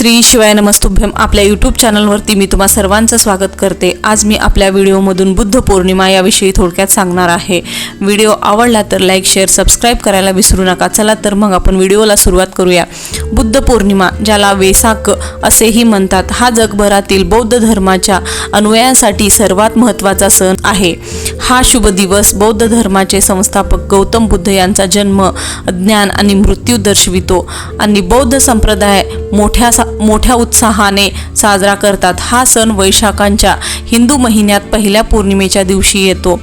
श्री शिवाय नमस्तुभ्यम आपल्या यूट्यूब चॅनलवरती मी तुम्हा सर्वांचं स्वागत करते. आज मी आपल्या व्हिडिओमधून बुद्ध पौर्णिमा याविषयी थोडक्यात सांगणार आहे. व्हिडिओ आवडला तर लाईक शेअर सबस्क्राईब करायला विसरू नका. चला तर मग आपण व्हिडिओला सुरुवात करूया. बुद्ध पौर्णिमा ज्याला वेसाक असेही म्हणतात हा जगभरातील बौद्ध धर्माच्या अन्वयासाठी सर्वात महत्त्वाचा सण आहे. हा शुभ दिवस बौद्ध धर्माचे संस्थापक गौतम बुद्ध यांचा जन्म ज्ञान आणि मृत्यू दर्शवितो आणि बौद्ध संप्रदाय मोठ्या सा मोठ्या उत्साहाने साजरा करतात. हा सण वैशाखांच्या हिंदू महिन्यात पहिल्या पौर्णिमेच्या दिवशी येतो.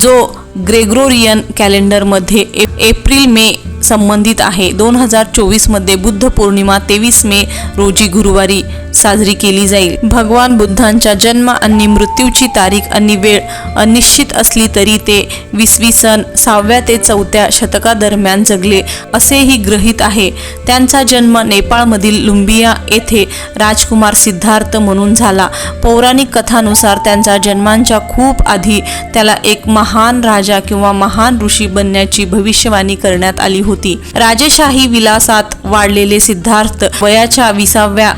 जो ग्रेग्रोरियन कॅलेंडरमध्ये ए- एप्रिल मे संबंधित आहे. दोन हजार चोवीसमध्ये बुद्ध पौर्णिमा तेवीस मे रोजी गुरुवारी साजरी केली जाईल. भगवान बुद्धांच्या जन्म आणि मृत्यूची तारीख आणि वेळ अनिश्चित असली तरी ते विसवी सन सहाव्या ते चौथ्या शतकादरम्यान जगले असेही ग्रहित आहे. त्यांचा जन्म नेपाळमधील लुंबिया येथे राजकुमार सिद्धार्थ म्हणून झाला. पौराणिक कथानुसार त्यांचा जन्मांच्या खूप आधी त्याला एक महान राजा किंवा महान ऋषी बनण्याची भविष्यवाणी करण्यात आली होती. राजेशाही विलासात वाढलेले सिद्धार्थ वयाच्या विसाव्या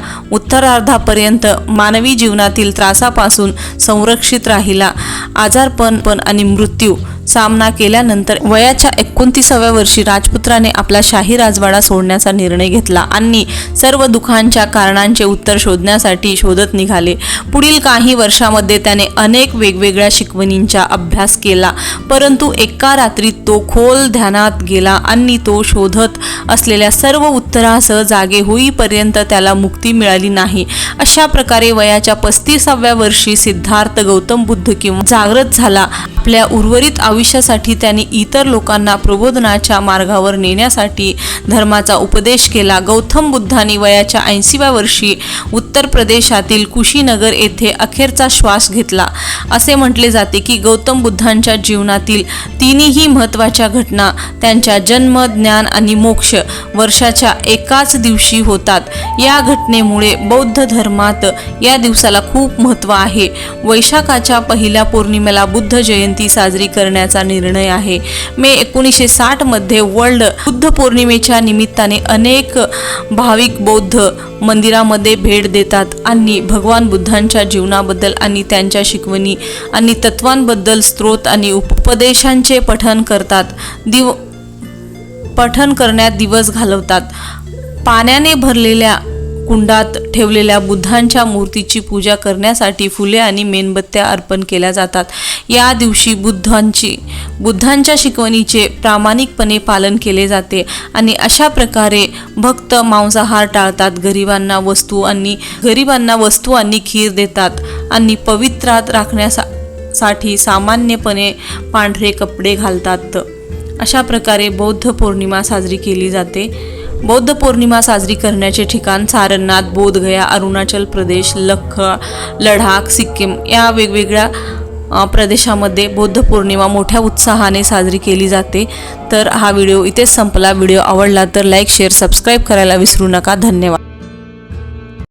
उत्तरार्धापर्यंत मानवी जीवनातील त्रासापासून संरक्षित राहिला. आजारपण पण आणि मृत्यू सामना केल्यानंतर वयाच्या एकोणतीसाव्या वर्षी राजपुत्राने आपला शाही राजवाडा सोडण्याचा निर्णय घेतला. आणि सर्व दुःखांच्या कारणांचे उत्तर शोधण्यासाठी शोधत निघाले. पुढील काही वर्षामध्ये त्याने अनेक वेगवेगळ्या शिकवणींचा अभ्यास केला. परंतु एका रात्रीत तो खोल ध्यानात गेला आणि तो शोधत असलेल्या सर्व उत्तरासह जागे होईपर्यंत त्याला मुक्ती मिळाली नाही. अशा प्रकारे वयाच्या पस्तीसाव्या वर्षी सिद्धार्थ गौतम बुद्ध किंवा जागृत झाला. आपल्या उर्वरित आयुष्यासाठी त्यांनी इतर लोकांना प्रबोधनाच्या मार्गावर नेण्यासाठी धर्माचा उपदेश केला. गौतम बुद्धांनी वयाच्या ऐंशीव्या वर्षी उत्तर प्रदेशातील कुशीनगर येथे अखेरचा श्वास घेतला. असे म्हटले जाते की गौतम बुद्धांच्या जीवनातील तिन्ही महत्त्वाच्या घटना त्यांच्या जन्म ज्ञान आणि मोक्ष वर्षाच्या एकाच दिवशी होतात. या घटनेमुळे बौद्ध धर्मात या दिवसाला खूप महत्त्व आहे. वैशाखाच्या पहिल्या पौर्णिमेला बुद्ध जयंती साजरी करण्याचा निर्णय आहे. मे एकोणीसशे साठमध्ये वर्ल्ड बुद्ध पौर्णिमेच्या निमित्ताने अनेक भाविक बौद्ध मंदिरामध्ये भेट देतात आणि भगवान बुद्धांच्या जीवनाबद्दल आणि त्यांच्या शिकवणी आणि तत्वांबद्दल स्त्रोत आणि उपदेशांचे पठन करतात. दिव पठन करण्यात दिवस घालवतात. पाण्याने भरलेल्या कुंडात ठेवलेल्या बुद्धांच्या मूर्तीची पूजा करण्यासाठी फुले आणि मेणबत्त्या अर्पण केल्या जातात. या दिवशी बुद्धांची बुद्धांच्या शिकवणीचे प्रामाणिकपणे पालन केले जाते आणि अशा प्रकारे भक्त मांसाहार टाळतात गरिबांना वस्तू आणि गरिबांना वस्तू आणि खीर देतात आणि पवित्रात राखण्यासाठी सामान्यपणे पांढरे कपडे घालतात. अशा प्रकारे बौद्ध पौर्णिमा साजरी केली जाते. बौद्ध पौर्णिमा साजरी करण्याचे ठिकाण सारनाथ बोधगया अरुणाचल प्रदेश लख लडाख सिक्कीम या वेगवेगळ्या प्रदेशामध्ये बौद्ध पौर्णिमा मोठ्या उत्साहाने साजरी केली जाते. तर हा व्हिडिओ इथेच संपला. व्हिडिओ आवडला तर लाईक शेअर सबस्क्राईब करायला विसरू नका. धन्यवाद.